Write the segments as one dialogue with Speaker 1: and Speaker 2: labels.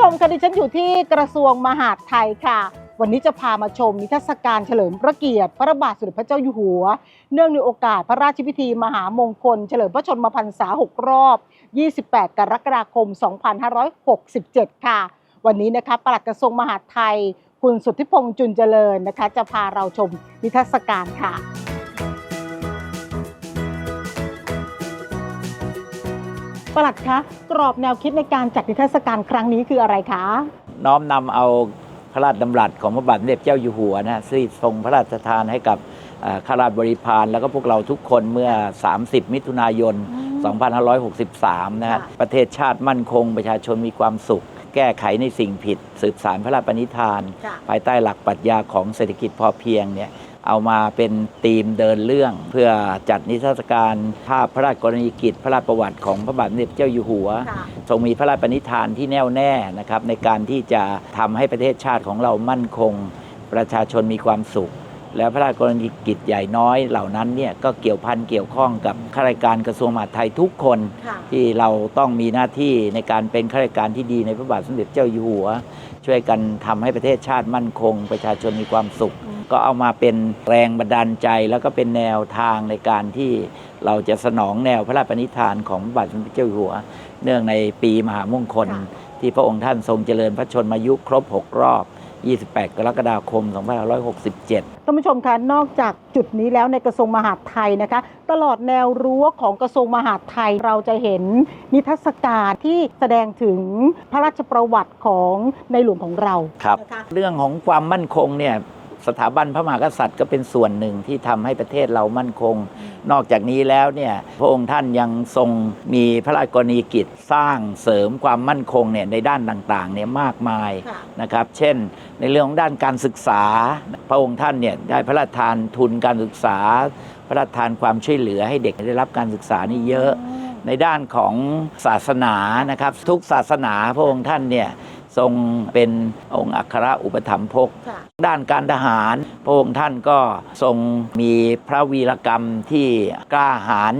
Speaker 1: ชมคะดิฉันอยู่ที่กระทรวงมหาดไทยค่ะ วันนี้จะพามาชมนิทรรศการเฉลิมพระเกียรติพระบาทสมเด็จพระเจ้าอยู่หัว เนื่องในโอกาสพระราชพิธีมหามงคล เฉลิมพระชนมพรรษา 6 รอบ 28 กรกฎาคม 2567 ค่ะ วันนี้นะคะปลัดกระทรวงมหาดไทย คุณสุทธิพงษ์จุนเจริญนะคะ จะพาเราชมนิทรรศการค่ะ ปลัดคะกรอบแนวคิดในการจัดนิทรรศการครั้งนี้คืออะไรคะ
Speaker 2: น้อมนำเอาพระราชดำรัสของพระบาทสมเด็จเจ้าอยู่หัวนะที่ทรงพระราชทานให้กับเอ่อข้าราชบริพารแล้วก็พวกเราทุกคนเมื่อ 30 มิถุนายน 2563 นะฮะ
Speaker 1: ค่ะ
Speaker 2: ประเทศชาติมั่นคง ประชาชนมีความสุข แก้ไขในสิ่งผิด สืบสารพระราชปณิธาน
Speaker 1: ค่ะ
Speaker 2: ภายใต้หลักปรัชญาของเศรษฐกิจพอเพียงเนี่ย เอามาเป็นธีมเดินเรื่อง เพื่อจัดนิทรรศการภาพพระราชกรณียกิจ พระราชประวัติของพระบาทสมเด็จเจ้าอยู่หัว
Speaker 1: ค่ะ
Speaker 2: ทรงมีพระราชปณิธานที่แน่วแน่นะครับในการที่จะทำให้ประเทศชาติของเรามั่นคง ประชาชนมีความสุข และพระราชกรณียกิจใหญ่น้อยเหล่านั้นเนี่ยก็เกี่ยวพันเกี่ยวข้องกับข้าราชการกระทรวงมหาดไทยทุกคน
Speaker 1: ค่ะ
Speaker 2: ที่เราต้องมีหน้าที่ในการเป็นข้าราชการที่ดีในพระบาทสมเด็จเจ้าอยู่หัว ช่วยกันทำให้ประเทศชาติมั่นคง ประชาชนมีความสุข
Speaker 1: อืม
Speaker 2: ก็เอามาเป็นแรงบันดาลใจ แล้วก็เป็นแนวทางในการที่เราจะสนองแนวพระราชปณิธานของพระบาทสมเด็จเจ้าอยู่หัว เนื่องในปีมหามงคล
Speaker 1: ค่ะ
Speaker 2: ที่พระองค์ท่านทรงเจริญพระชนมายุครบ 6 รอบ 28 กรกฎาคม 2567
Speaker 1: ท่านผู้ชมคะนอกจากจุดนี้แล้วในกระทรวงมหาดไทยนะคะ ตลอดแนวรั้วของกระทรวงมหาดไทยเราจะเห็นนิทรรศการที่แสดงถึงพระราชประวัติของในหลวงของเรา
Speaker 2: ครับ
Speaker 1: นะคะ
Speaker 2: เรื่องของความมั่นคงเนี่ย สถาบันพระมหากษัตริย์ก็เป็นส่วนหนึ่งที่ทำให้ประเทศเรามั่นคง นอกจากนี้แล้วเนี่ยพระองค์ท่านยังทรงมีพระราชกรณียกิจสร้างเสริมความมั่นคงเนี่ยในด้านต่างๆเนี่ยมากมาย
Speaker 1: ค่ะ
Speaker 2: นะครับ เช่น ในเรื่องของด้านการศึกษา พระองค์ท่านเนี่ยได้พระราชทานทุนการศึกษา พระราชทานความช่วยเหลือให้เด็กได้รับการศึกษานี่เยอะ ในด้านของศาสนานะครับ ทุกศาสนาพระองค์ท่านเนี่ย ทรงเป็นองค์อัครอุปถัมภก
Speaker 1: ค่ะ
Speaker 2: ด้านการทหาร พระองค์ท่านก็ทรงมีพระวีรกรรมที่กล้าหาญ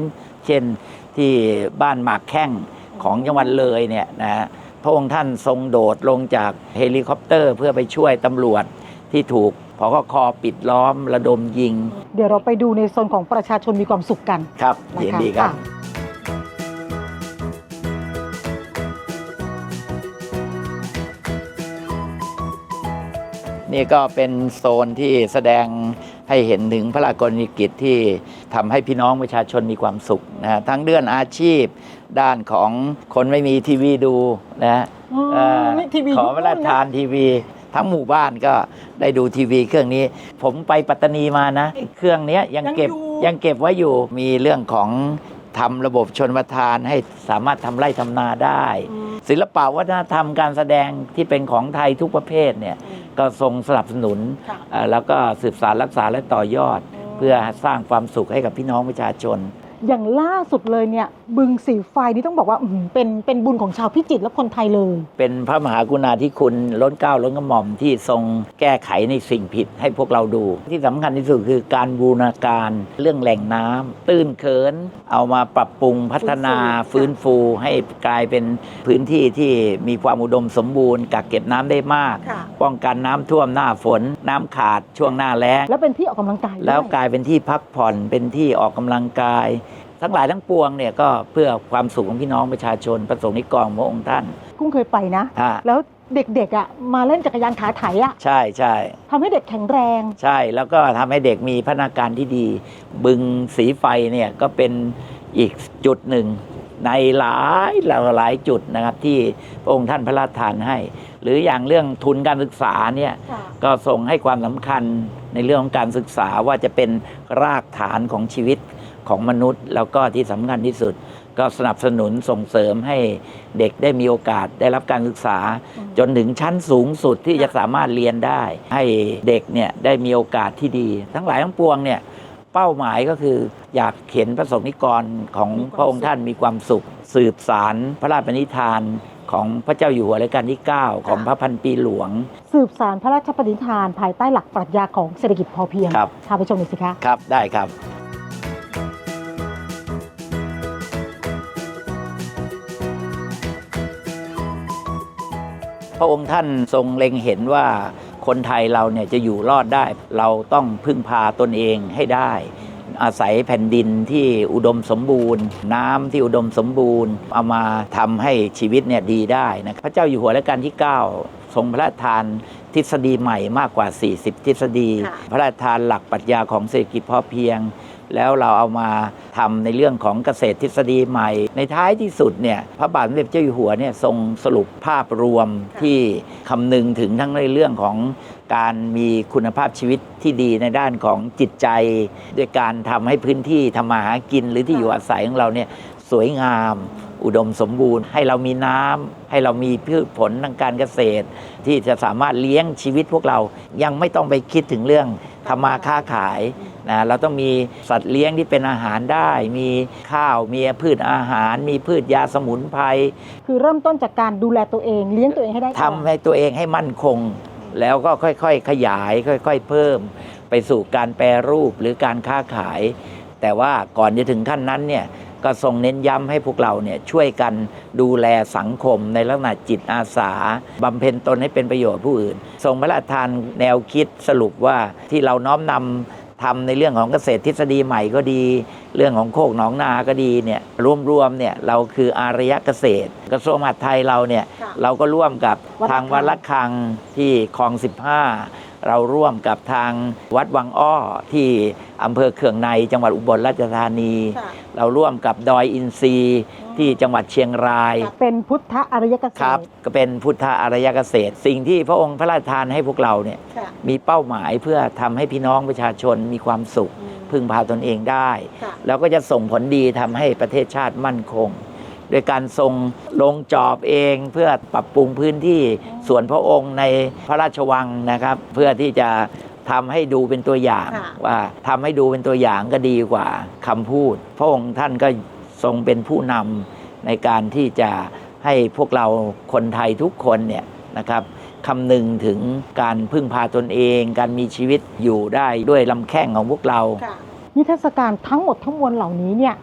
Speaker 2: เช่นที่บ้านหมากแข้งของจังหวัดเลยเนี่ยนะฮะพระองค์ท่านทรงโดดลงจากเฮลิคอปเตอร์เพื่อไปช่วยตำรวจที่ถูกพกคปิดล้อมระดมยิง
Speaker 1: เดี๋ยวเราไปดูในโซนของประชาชนมีความสุขกัน
Speaker 2: ครับ
Speaker 1: นะคะ
Speaker 2: ยินดีครับ นี่ก็เป็นโซนที่แสดงให้เห็นถึงพระราชกรณียกิจที่ทำให้พี่น้องประชาชนมีความสุขนะฮะทั้งเรื่องอาชีพด้านของคนไม่มีทีวีดูนะฮะ
Speaker 1: อืม
Speaker 2: เอ่อ
Speaker 1: นี่ทีวี
Speaker 2: ขอพระราชทานทีวี ทั้งหมู่บ้านก็ได้ดูทีวีเครื่องนี้ ผมไปปัตตานีมานะ เครื่องเนี้ยยังเก็บยังเก็บไว้อยู่มีเรื่องของทำระบบชนประทานให้สามารถทำไร่ทำนาได้
Speaker 1: อืม
Speaker 2: ศิลปะวัฒนธรรมการแสดงที่เป็นของไทยทุกประเภทเนี่ย ก็ทรงสนับสนุน
Speaker 1: ค่ะ
Speaker 2: เอ่อแล้วก็สืบสารรักษาและต่อยอด เพื่อสร้างความสุขให้กับพี่น้องประชาชน
Speaker 1: อย่างล่าสุดเลยเนี่ยบึงสีไฟนี่ต้องบอกว่าอื้อหือเป็นเป็นบุญของชาวพิจิตรและคนไทยเลย
Speaker 2: เป็นพระมหากรุณาธิคุณล้นเกล้าล้นกระหม่อมที่ทรงแก้ไขในสิ่งผิดให้พวกเราดู ที่สำคัญที่สุดคือการบูรณาการเรื่องแหล่งน้ำตื้นเขิน เอามาปรับปรุงพัฒนา
Speaker 1: ฟื้
Speaker 2: ฟื้
Speaker 1: น
Speaker 2: น
Speaker 1: ฟู
Speaker 2: ฟูให้กลายเป็นพื้นที่ที่มีความอุดมสมบูรณ์กักเก็บน้ำได้มาก
Speaker 1: ค่ะ
Speaker 2: ป้องกันน้ำท่วมหน้าฝน น้ำขาดช่วงหน้าแล้ง
Speaker 1: แล้วเป็นที่ออกกำลังกายด้วย
Speaker 2: แล้วกลายเป็นที่พักผ่อนเป็นที่ออกกำลังกาย ทั้งหลายทั้งปวงเนี่ยก็เพื่อความสุขของพี่น้องประชาชนประสงค์นิกรของพระองค์ท่าน
Speaker 1: กุ้งเคยไปนะ
Speaker 2: อ่า
Speaker 1: แล้วเด็กๆอะมาเล่นจักรยานขาไถอะ
Speaker 2: ใช่ใช่
Speaker 1: ทำให้เด็กแข็งแรง
Speaker 2: ใช่แล้วก็ทำให้เด็กมีพัฒนาการที่ดี บึงสีไฟเนี่ยก็เป็นอีกจุดหนึ่ง ในหลายหลายหลายจุดนะครับที่พระองค์ท่านพระราชทานให้ หรืออย่างเรื่องทุนการศึกษาเนี่ย
Speaker 1: ค่ะ
Speaker 2: ก็ทรงให้ความสำคัญในเรื่องของการศึกษาว่าจะเป็นรากฐานของชีวิต ของมนุษย์ แล้วก็ที่สำคัญที่สุด ก็สนับสนุนส่งเสริมให้เด็กได้มีโอกาสได้รับการศึกษา
Speaker 1: อืม
Speaker 2: จนถึงชั้นสูงสุดที่
Speaker 1: ค่ะ
Speaker 2: จะสามารถเรียนได้ ให้เด็กเนี่ยได้มีโอกาสที่ดี ทั้งหลายทั้งปวงเนี่ยเป้าหมายก็คืออยากเห็นพระสงฆ์นิกรของพระองค์ท่านมีความสุข สืบสารพระราชปณิธานของพระเจ้าอยู่หัวรัชกาลที่ 9 ของพระพันปีหลวง
Speaker 1: สืบสารพระราชปณิธานภายใต้หลักปรัชญาของเศรษฐกิจพอเพียง
Speaker 2: ครับ
Speaker 1: พาไปชมหน่อยสิคะ
Speaker 2: ครับ ได้ครับ พระองค์ท่านทรงเล็งเห็นว่าคนไทยเราเนี่ยจะอยู่รอดได้ เราต้องพึ่งพาตนเองให้ได้ อาศัยแผ่นดินที่อุดมสมบูรณ์ น้ำที่อุดมสมบูรณ์ เอามาทำให้ชีวิตเนี่ยดีได้นะครับพระเจ้าอยู่หัวรัชกาลที่ 9 ทรงพระราชทานทฤษฎีใหม่มากกว่า 40 ทฤษฎี
Speaker 1: ค่ะ
Speaker 2: พระราชทานหลักปรัชญาของเศรษฐกิจพอเพียง แล้วเราเอามาทำในเรื่องของเกษตรทฤษฎีใหม่ ในท้ายที่สุดเนี่ยพระบาทสมเด็จเจ้าอยู่หัวเนี่ยทรงสรุปภาพรวมที่คำนึงถึงทั้งในเรื่องของการมีคุณภาพชีวิตที่ดีในด้านของจิตใจ ด้วยการทำให้พื้นที่ทำมาหากินหรือที่อยู่อาศัยของเราเนี่ยสวยงามอุดมสมบูรณ์ ให้เรามีน้ำให้เรามีพืชผลทางการเกษตร ที่จะสามารถเลี้ยงชีวิตพวกเรายังไม่ต้องไปคิดถึงเรื่องทำมาค้าขาย นะเราต้องมีสัตว์เลี้ยงที่เป็นอาหารได้ มีข้าวมีพืชอาหาร มีพืชยาสมุนไพร
Speaker 1: คือเริ่มต้นจากการดูแลตัวเองเลี้ยงตัวเองให้ได้ก่อน
Speaker 2: ทำให้ตัวเองให้มั่นคง แล้วก็ค่อยๆ ขยาย ค่อย ๆ เพิ่ม ไปสู่การแปรรูปหรือการค้าขาย แต่ว่าก่อนจะถึงขั้นนั้นเนี่ยก็ทรงเน้นย้ำให้พวกเราเนี่ยช่วยกันดูแลสังคมในลักษณะจิตอาสาบำเพ็ญตนให้เป็นประโยชน์ผู้อื่น ทรงพระราชทานแนวคิดสรุปว่าที่เราน้อมนำ ทำในเรื่องของเกษตรทฤษฎีใหม่ก็ดี เรื่องของโคกหนองนาก็ดีเนี่ยรวมๆเนี่ยเราคืออารยเกษตร กระทรวงมหาดไทยเราเนี่ย
Speaker 1: ค่ะ
Speaker 2: เราก็ร่วมกับ
Speaker 1: วัด
Speaker 2: ทาง
Speaker 1: ระฆัง
Speaker 2: วัดละคังที่คลอง 15 เราร่วมกับทางวัดวังอ้อที่อำเภอเขื่องในจังหวัดอุบลราชธานี
Speaker 1: ค่ะ
Speaker 2: เราร่วมกับดอยอินทรีย์ ที่จังหวัดเชียงราย
Speaker 1: เป็นพุทธอริยเกษ
Speaker 2: ครับ
Speaker 1: ตร
Speaker 2: ก็เป็นพุทธอารยเกษตร สิ่งที่พระองค์พระราชทานให้พวกเราเนี่ย
Speaker 1: ค่ะ
Speaker 2: มีเป้าหมายเพื่อทำให้พี่น้องประชาชนมีความสุข
Speaker 1: อืม
Speaker 2: พึ่งพาตนเองได้
Speaker 1: ค่ะ
Speaker 2: แล้วก็จะส่งผลดีทำให้ประเทศชาติมั่นคง โดยการทรงลงจอบเองเพื่อปรับปรุงพื้นที่ส่วนพระองค์ในพระราชวังนะครับ เพื่อที่จะทำให้ดูเป็นตัวอย่าง
Speaker 1: ค่ะ
Speaker 2: ว่าทำให้ดูเป็นตัวอย่างก็ดีกว่าคำพูด พระองค์ท่านก็ ทรงเป็นผู้นำในการที่จะให้พวกเราคนไทยทุกคนเนี่ยนะครับคำนึงถึงการพึ่งพาตนเอง การมีชีวิตอยู่ได้ด้วยลำแข้งของพวกเรา
Speaker 1: ค่ะนิทรรศการทั้งหมดทั้งมวลเหล่านี้เนี่ย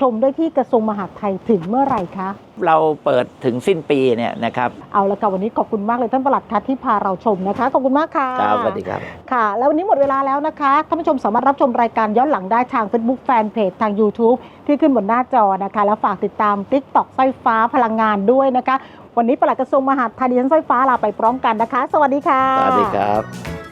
Speaker 1: ชมได้ที่กระทรวงมหาดไทยถึงเมื่อไหร่คะ
Speaker 2: เราเปิดถึงสิ้นปีเนี่ยนะครับ
Speaker 1: เอาละค่ะวันนี้ขอบคุณมากเลยท่านประหลัดคะที่พาเราชมนะคะ ขอบคุณมากค่ะ
Speaker 2: ครับสวัสดีครับ
Speaker 1: ค่ะ แล้ววันนี้หมดเวลาแล้วนะคะท่านผู้ชมสามารถรับชมรายการย้อนหลังได้ทาง Facebook Fanpage ทาง YouTube ที่ขึ้นบนหน้าจอนะคะ แล้วฝากติดตาม TikTok สร้อยฟ้าพลังงานด้วยนะคะ วันนี้ประหลัดกระทรวงมหาดไทยดิฉันสร้อยฟ้าลาไปพร้อมกันนะคะ สวัสดีค่ะ
Speaker 2: สวัสดีครับ